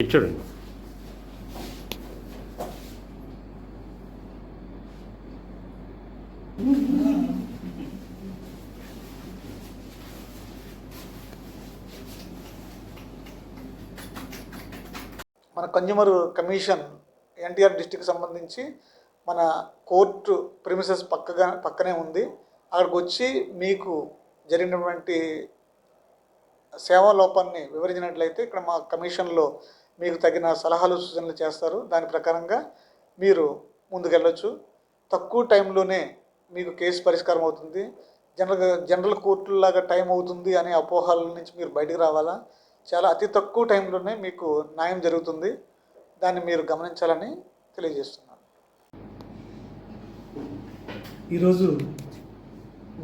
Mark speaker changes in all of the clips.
Speaker 1: చూడండి
Speaker 2: మన consumer commission NTR district సంబంధించి మన కోర్టు ప్రిమిసెస్ పక్కగా పక్కనే ఉంది. అక్కడికి వచ్చి మీకు జరిగినటువంటి సేవా లోపాన్ని వివరించినట్లయితే ఇక్కడ మా కమిషన్లో మీకు తగిన సలహాలు సూచనలు చేస్తారు. దాని ప్రకారంగా మీరు ముందుకెళ్ళొచ్చు. తక్కువ టైంలోనే మీకు కేసు పరిష్కారం అవుతుంది. జనరల్గా జనరల్ కోర్టులాగా టైం అవుతుంది అనే అపోహల నుంచి మీరు బయటికి రావాలా? చాలా అతి తక్కువ టైంలోనే మీకు న్యాయం జరుగుతుంది. దాన్ని మీరు గమనించాలని తెలియజేస్తున్నాను.
Speaker 3: ఈరోజు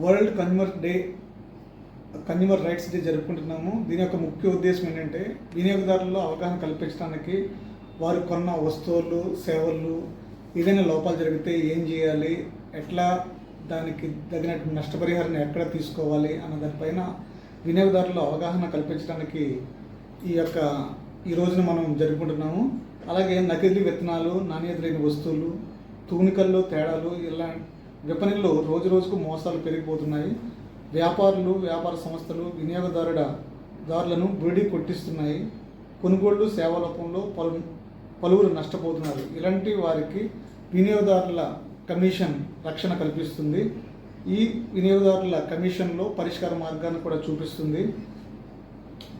Speaker 3: world consumer day consumer rights day జరుపుకుంటున్నాము. దీని యొక్క ముఖ్య ఉద్దేశం ఏంటంటే వినియోగదారుల్లో అవగాహన కల్పించడానికి వారు కొన్న వస్తువులు సేవలు ఏదైనా లోపాలు జరిగితే ఏం చేయాలి ఎట్లా దానికి తగినట్టు నష్టపరిహారాన్ని ఎక్కడ తీసుకోవాలి అన్న దానిపైన వినియోగదారుల అవగాహన కల్పించడానికి ఈ యొక్క ఈ రోజున మనం జరుపుకుంటున్నాము. అలాగే నకిలీ విత్తనాలు నాణ్యత లేని వస్తువులు తూనికల్లో తేడాలు ఇలా విపణిలో రోజు రోజుకు మోసాలు పెరిగిపోతున్నాయి. వ్యాపారులు వ్యాపార సంస్థలు వినియోగదారుడ దారులను బురిడి కొట్టిస్తున్నాయి. కొనుగోళ్ళు సేవ లోపంలో పలు పలువురు నష్టపోతున్నారు. ఇలాంటి వారికి వినియోగదారుల కమిషన్ రక్షణ కల్పిస్తుంది. ఈ వినియోగదారుల కమిషన్లో పరిష్కార మార్గాన్ని కూడా చూపిస్తుంది.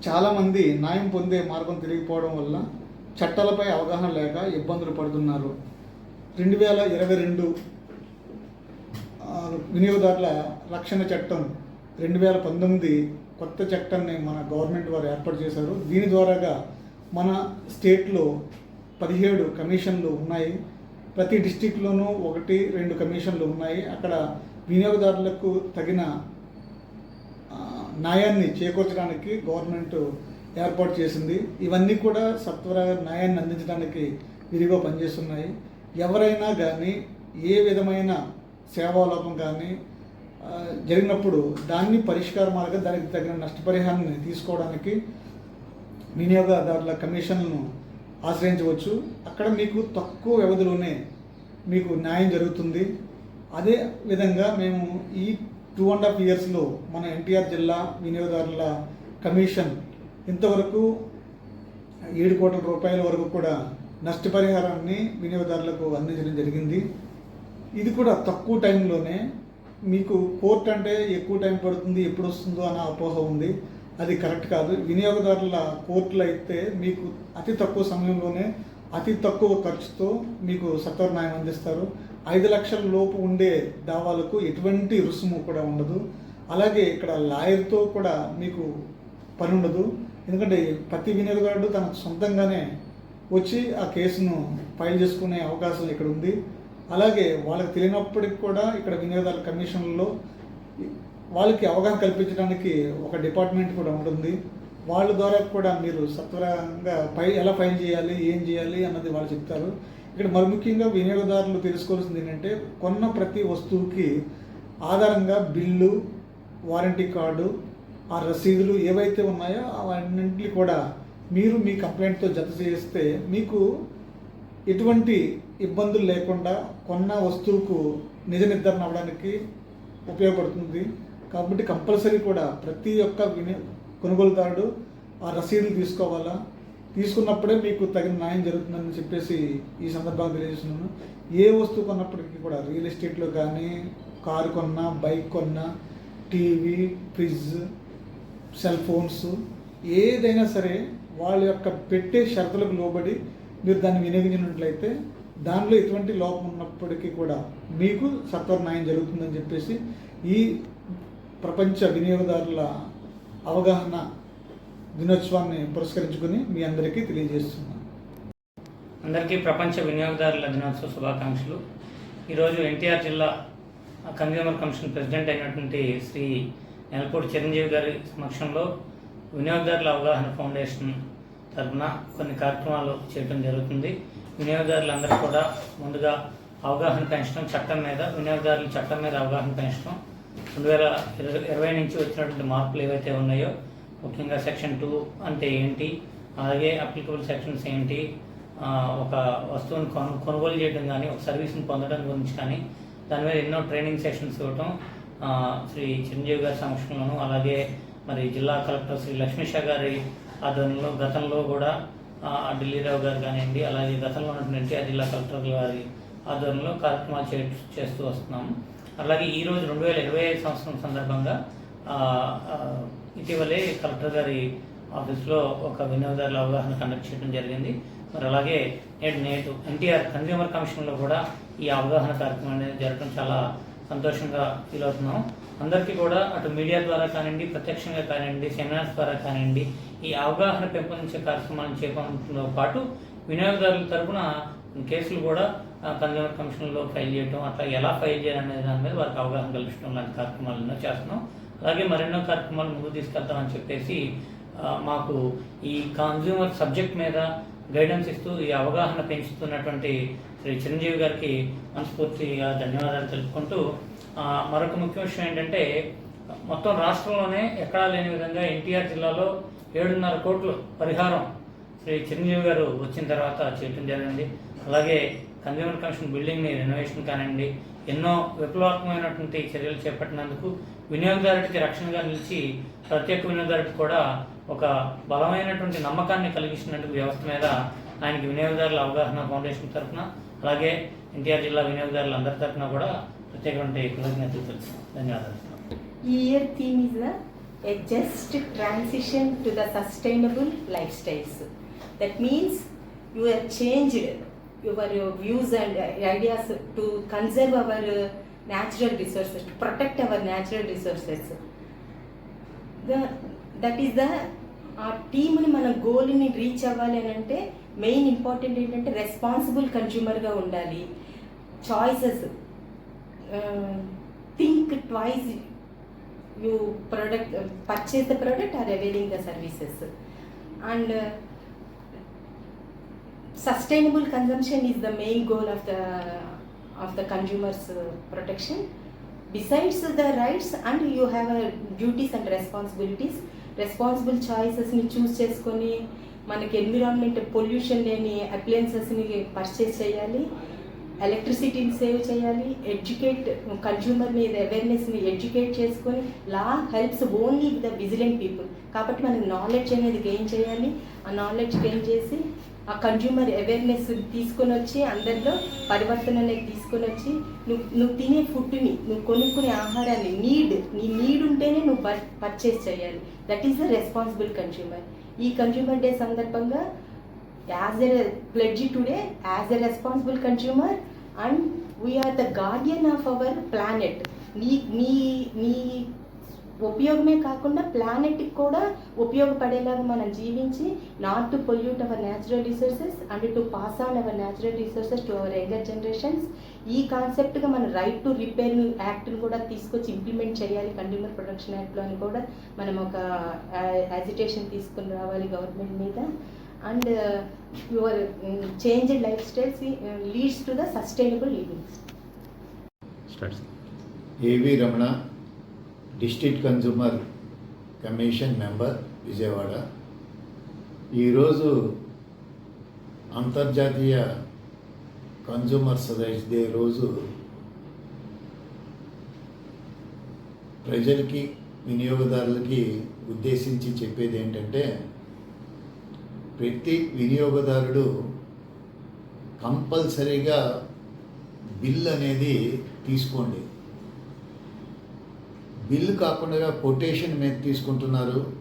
Speaker 3: చాలామంది న్యాయం పొందే మార్గం తిరిగిపోవడం వల్ల చట్టాలపై అవగాహన లేక ఇబ్బందులు పడుతున్నారు. రెండు వేల ఇరవై రెండు వినియోగదారుల రక్షణ చట్టం రెండు వేల పంతొమ్మిది కొత్త చట్టాన్ని మన గవర్నమెంట్ వారు ఏర్పాటు చేశారు. దీని ద్వారాగా మన స్టేట్లో పదిహేడు కమిషన్లు ఉన్నాయి. ప్రతి డిస్టిక్లోనూ ఒకటి రెండు కమిషన్లు ఉన్నాయి. అక్కడ వినియోగదారులకు తగిన న్యాయాన్ని చేకూర్చడానికి గవర్నమెంట్ ఏర్పాటు చేసింది. ఇవన్నీ కూడా సత్వర న్యాయాన్ని అందించడానికి విరిగా పనిచేస్తున్నాయి. ఎవరైనా కానీ ఏ విధమైన సేవాలోపం కానీ జరిగినప్పుడు దాన్ని పరిష్కార మార్గం దానికి తగిన నష్టపరిహారాన్ని తీసుకోవడానికి వినియోగదారుల కమిషన్ను ఆశ్రయించవచ్చు. అక్కడ మీకు తక్కువ వ్యవధిలోనే మీకు న్యాయం జరుగుతుంది. అదే విధంగా మేము ఈ టూ అండ్ హాఫ్ ఇయర్స్లో మన ఎన్టీఆర్ జిల్లా వినియోగదారుల కమిషన్ ఇంతవరకు ఏడు కోట్ల రూపాయల వరకు కూడా నష్టపరిహారాన్ని వినియోగదారులకు అందించడం జరిగింది. ఇది కూడా తక్కువ టైంలోనే మీకు కోర్టు అంటే ఎక్కువ టైం పడుతుంది ఎప్పుడు వస్తుందో అన్న అపోహ ఉంది. అది కరెక్ట్ కాదు. వినియోగదారుల కోర్టులు అయితే మీకు అతి తక్కువ సమయంలోనే అతి తక్కువ ఖర్చుతో మీకు సత్వర న్యాయం అందిస్తారు. ఐదు లక్షల లోపు ఉండే దావాలకు ఎటువంటి రుసుము కూడా ఉండదు. అలాగే ఇక్కడ లాయర్తో కూడా మీకు పని ఉండదు ఎందుకంటే ప్రతి వినియోగదారుడు తన సొంతంగానే వచ్చి ఆ కేసును ఫైల్ చేసుకునే అవకాశం ఇక్కడ ఉంది. అలాగే వాళ్ళకి తెలియనప్పటికి కూడా ఇక్కడ వినియోగదారుల కమిషన్లో వాళ్ళకి అవగాహన కల్పించడానికి ఒక డిపార్ట్మెంట్ కూడా ఉంటుంది. వాళ్ళ ద్వారా కూడా మీరు సత్వరంగా ఫై ఎలా ఫైన్ చేయాలి ఏం చేయాలి అన్నది వాళ్ళు చెప్తారు. ఇక్కడ మరి ముఖ్యంగా వినియోగదారులు తెలుసుకోవాల్సింది ఏంటంటే కొన్న ప్రతి వస్తువుకి ఆధారంగా బిల్లు వారంటీ కార్డు ఆ రసీదులు ఏవైతే ఉన్నాయో అవన్నింటినీ కూడా మీరు మీ కంప్లైంట్తో జత చేస్తే మీకు ఎటువంటి ఇబ్బందులు లేకుండా కొన్న వస్తువుకు నిజ నిర్ధారణ అవ్వడానికి ఉపయోగపడుతుంది. కాబట్టి కంపల్సరీ కూడా ప్రతి ఒక్క విని కొనుగోలుదారుడు ఆ రసీదులు తీసుకోవాలా? తీసుకున్నప్పుడే మీకు తగిన న్యాయం జరుగుతుందని చెప్పేసి ఈ సందర్భంగా తెలియజేస్తున్నాను. ఏ వస్తువు కొన్నప్పటికీ కూడా రియల్ ఎస్టేట్లో కానీ కారు కొన్నా బైక్ కొన్నా టీవీ ఫ్రిడ్జ్ సెల్ ఫోన్స్ ఏదైనా సరే వాళ్ళ యొక్క పెట్టే షరతులకు లోబడి మీరు దాన్ని వినియోగించినట్లయితే దానిలో ఎటువంటి లోపం ఉన్నప్పటికీ కూడా మీకు సత్వర న్యాయం జరుగుతుందని చెప్పేసి ఈ ప్రపంచ వినియోగదారుల అవగాహన దినోత్సవాన్ని పురస్కరించుకుని మీ అందరికీ తెలియజేస్తున్నాను.
Speaker 4: అందరికీ ప్రపంచ వినియోగదారుల దినోత్సవ శుభాకాంక్షలు. ఈరోజు ఎన్టీఆర్ జిల్లా కన్జ్యూమర్ కమిషన్ ప్రెసిడెంట్ అయినటువంటి శ్రీ నెలపూడి చిరంజీవి గారి సమక్షంలో వినియోగదారుల అవగాహన ఫౌండేషన్ తరఫున కొన్ని కార్యక్రమాలు చేయడం జరుగుతుంది. వినియోగదారులందరూ కూడా ముందుగా అవగాహన పెంచడం చట్టం మీద వినియోగదారుల చట్టం మీద అవగాహన పెంచడం. రెండు వేల ఇరవై ఇరవై నుంచి వచ్చినటువంటి మార్పులు ఏవైతే ఉన్నాయో ముఖ్యంగా సెక్షన్ టూ అంటే ఏంటి అలాగే అప్లికబుల్ సెక్షన్స్ ఏంటి ఒక వస్తువుని కొను కొనుగోలు చేయడం కానీ ఒక సర్వీస్ని పొందడం గురించి కానీ దాని మీద ఎన్నో ట్రైనింగ్ సెషన్స్ ఇవ్వటం శ్రీ చిరంజీవి గారి సమక్షంలోను అలాగే మరి జిల్లా కలెక్టర్ శ్రీ లక్ష్మీషా గారి ఆధ్వర్యంలో గతంలో కూడా ఢిల్లీరావు గారు కానివ్వండి అలాగే గతంలో ఉన్నటువంటి జిల్లా కలెక్టర్ గారి ఆధ్వర్యంలో కార్యక్రమాలు చే చేస్తూ వస్తున్నాము. అలాగే ఈరోజు రెండు వేల ఇరవై ఐదు సంవత్సరం సందర్భంగా ఇటీవలే కలెక్టర్ గారి ఆఫీస్లో ఒక వినియోగదారుల అవగాహన కండక్ట్ చేయడం జరిగింది. మరి అలాగే నేడు నేడు ఎన్టీఆర్ కన్జ్యూమర్ కమిషన్లో కూడా ఈ అవగాహన కార్యక్రమం అనేది జరగడం చాలా సంతోషంగా ఫీల్ అవుతున్నాం. అందరికీ కూడా అటు మీడియా ద్వారా కానివ్వండి ప్రత్యక్షంగా కానివ్వండి సెమినార్స్ ద్వారా కానివ్వండి ఈ అవగాహన పెంపొందించే కార్యక్రమాలను చేపడంతో పాటు వినియోగదారుల తరఫున కేసులు కూడా కన్జ్యూమర్ కమిషన్లో ఫైల్ చేయడం అట్లా ఎలా ఫైల్ చేయాలనే దాని మీద వారికి అవగాహన కల్పించడం లాంటి కార్యక్రమాలు ఎన్నో చేస్తున్నాం. అలాగే మరెన్నో కార్యక్రమాలు ముందుకు తీసుకెళ్తామని చెప్పేసి మాకు ఈ కన్జ్యూమర్ సబ్జెక్ట్ మీద గైడెన్స్ ఇస్తూ ఈ అవగాహన పెంచుతున్నటువంటి శ్రీ చిరంజీవి గారికి మనస్ఫూర్తిగా ధన్యవాదాలు తెలుపుకుంటూ మరొక ముఖ్య విషయం ఏంటంటే మొత్తం రాష్ట్రంలోనే ఎక్కడా లేని విధంగా ఎన్టీఆర్ జిల్లాలో ఏడున్నర కోట్లు పరిహారం శ్రీ చిరంజీవి గారు వచ్చిన తర్వాత చేయటం జరిగింది. అలాగే కన్జ్యూమర్ కమిషన్ బిల్డింగ్ని రెనోవేషన్ కానివ్వండి ఎన్నో విప్లవాత్మకమైనటువంటి చర్యలు చేపట్టినందుకు వినియోగదారుడికి రక్షణగా నిలిచి ప్రత్యేక వినియోగదారుడికి కూడా ఒక బలమైనటువంటి నమ్మకాన్ని కలిగించినందుకు వ్యవస్థ మీద ఆయనకి వినియోగదారుల అవగాహన ఫౌండేషన్ తరఫున అలాగే ఎన్టీఆర్ జిల్లా వినియోగదారుల అందరి తరఫున కూడా ప్రత్యేకమైన కృతజ్ఞతలు తెలుసు ధన్యవాదాలు.
Speaker 1: ఈ year theme is a just transition to the sustainable lifestyles that means your changed your views and ideas to conserve our natural resources to protect our natural resources the that is the ఆ టీమ్ని మన గోల్ని reach అవ్వాలి అని అంటే main important ఏంటంటే responsible కన్జ్యూమర్గా ఉండాలి. Choices think twice you product purchase the product are availing the services. And sustainable consumption is the main goal of the of the consumers protection. Besides the rights and you have duties and responsibilities. Responsible చాయిసెస్ని choose చేసుకొని మనకి environment pollution లేని అప్లయన్సెస్ని purchase చేయాలి. ఎలక్ట్రిసిటీని save చేయాలి. Educate consumer మీద అవేర్నెస్ని educate చేసుకొని law helps only the vigilant people కాబట్టి మనకి నాలెడ్జ్ అనేది గెయిన్ చేయాలి. ఆ నాలెడ్జ్ గెయిన్ చేసి ఆ కన్జ్యూమర్ అవేర్నెస్ తీసుకొని వచ్చి అందరిలో పరివర్తన అనేది తీసుకొని వచ్చి నువ్వు నువ్వు తినే ఫుడ్ని నువ్వు కొనుక్కునే ఆహారాన్ని నీడ్ నీ నీడ్ ఉంటేనే నువ్వు పర్చేస్ చేయాలి. That is the responsible consumer ఈ కన్జ్యూమర్ డే సందర్భంగా as a pledge today as a responsible consumer and we are the guardian of our planet నీ నీ నీ ఉపయోగమే కాకుండా ప్లానెట్కి కూడా ఉపయోగపడేలాగా మనం జీవించి not to pollute our natural resources and to pass on our natural resources to our younger generations ఈ కాన్సెప్ట్గా మన రైట్ టు రిపేర్ యాక్ట్ని కూడా తీసుకొచ్చి ఇంప్లిమెంట్ చేయాలి. కన్జ్యూమర్ ప్రొటెక్షన్ యాక్ట్లో అని కూడా మనం ఒక యాజిటేషన్ తీసుకుని రావాలి గవర్నమెంట్ మీద. And your change life styles leads to the sustainable living
Speaker 5: A V Ramana district consumer commission member Vijayawada. ఈరోజు అంతర్జాతీయ కన్జ్యూమర్స్ రైట్స్ డే రోజు ప్రజలకి వినియోగదారులకి ఉద్దేశించి చెప్పేది ఏంటంటే ప్రతి వినియోగదారుడు కంపల్సరీగా బిల్ అనేది తీసుకోండి. బిల్లు కాకుండా కొటేషన్ మీద తీసుకుంటున్నారు.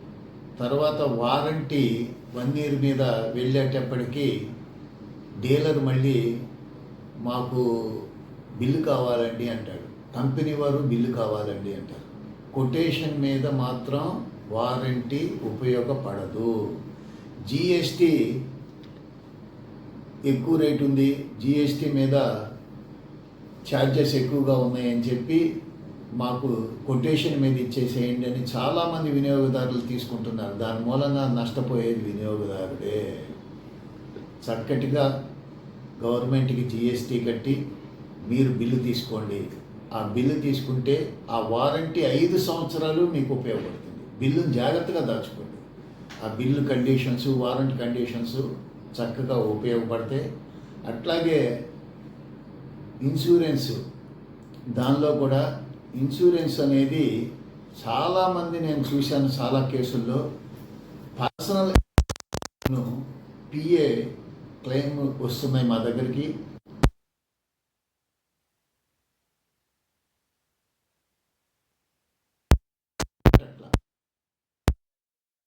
Speaker 5: తర్వాత వారంటీ వన్ ఇయర్ మీద వెళ్ళేటప్పటికీ డీలర్ మళ్ళీ మాకు బిల్లు కావాలండి అంటాడు. కంపెనీ వారు బిల్లు కావాలండి అంటారు. కొటేషన్ మీద మాత్రం వారంటీ ఉపయోగపడదు. జిఎస్టీ ఎక్కువ రేట్ ఉంది. జిఎస్టీ మీద ఛార్జెస్ ఎక్కువగా ఉన్నాయని చెప్పి మాకు కొటేషన్ మీద ఇచ్చేసేయండి అని చాలామంది వినియోగదారులు తీసుకుంటున్నారు. దాని మూలంగా నష్టపోయేది వినియోగదారుడే. చక్కటిగా గవర్నమెంట్కి జిఎస్టీ కట్టి మీరు బిల్లు తీసుకోండి. ఆ బిల్లు తీసుకుంటే ఆ వారంటీ ఐదు సంవత్సరాలు మీకు ఉపయోగపడుతుంది. బిల్లును జాగ్రత్తగా దాచుకోండి. ఆ బిల్లు కండిషన్స్ వారంటీ కండిషన్స్ చక్కగా ఉపయోగపడతాయి అట్లాగే ఇన్సూరెన్స్ దానిలో కూడా ఇన్సూరెన్స్ అనేది చాలామంది నేను చూశాను చాలా కేసుల్లో. పర్సనల్ పిఏ క్లెయిమ్ వస్తున్నాయి మా దగ్గరికి.